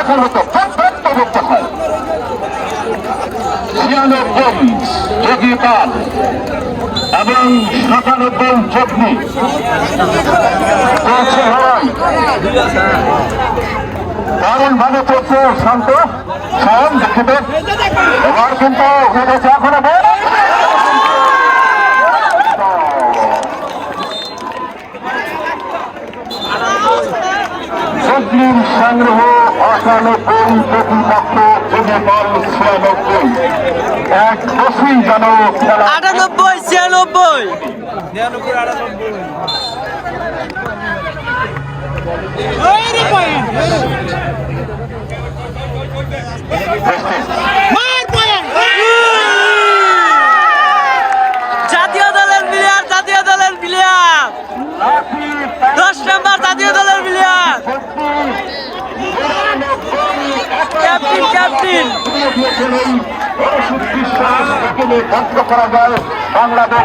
এখন হতো হয় এবং সাতানব্বই চটনি চলছে হয় দারুণ চলছে শান্ত শান্ত দুঃখিত এবার কিন্তু হয়ে গেছে এখনও বল মুসলিম সংগ্রহ অষ্টানব্বই প্রতিপক্ষ যুবদল ছিয়ানব্বই এক দশই খেলা আটানব্বই ছিয়ানব্বই। জাতীয় দলের প্লেয়ার জাতীয় দলের প্লেয়ার দশ নম্বর জাতীয় দলের প্লেয়ার করা বাংলাদেশ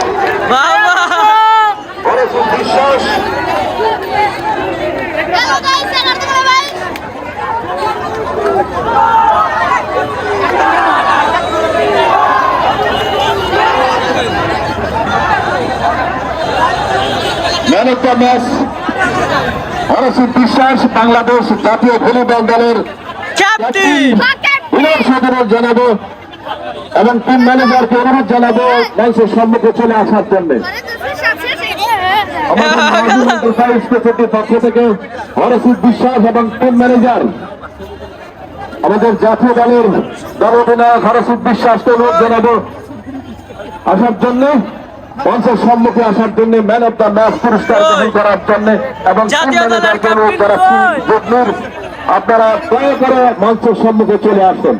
দ্য ম্যাচ। হরসুদ বিশ্বাস বাংলাদেশ জাতীয় ভলিবল দলের ক্যাপ্টেন সদরের জানাব এবং টিম ম্যানেজারকে অনুরোধ জানাব মঞ্চের সম্মুখে চলে আসার জন্য। আমাদের পক্ষ থেকে হরসুদ বিশ্বাস এবং টিম ম্যানেজার আমাদের জাতীয় দলের দল অধিনায়ক হরসুদ বিশ্বাসকে অনুরোধ জানাব আসার জন্য। মঞ্চের সম্মুখে আসার জন্য ম্যান অব দ্য ম্যাচ পুরস্কার গ্রহণ করার জন্য এবং আপনারা দয়া করে মঞ্চের সম্মুখে চলে আসেন।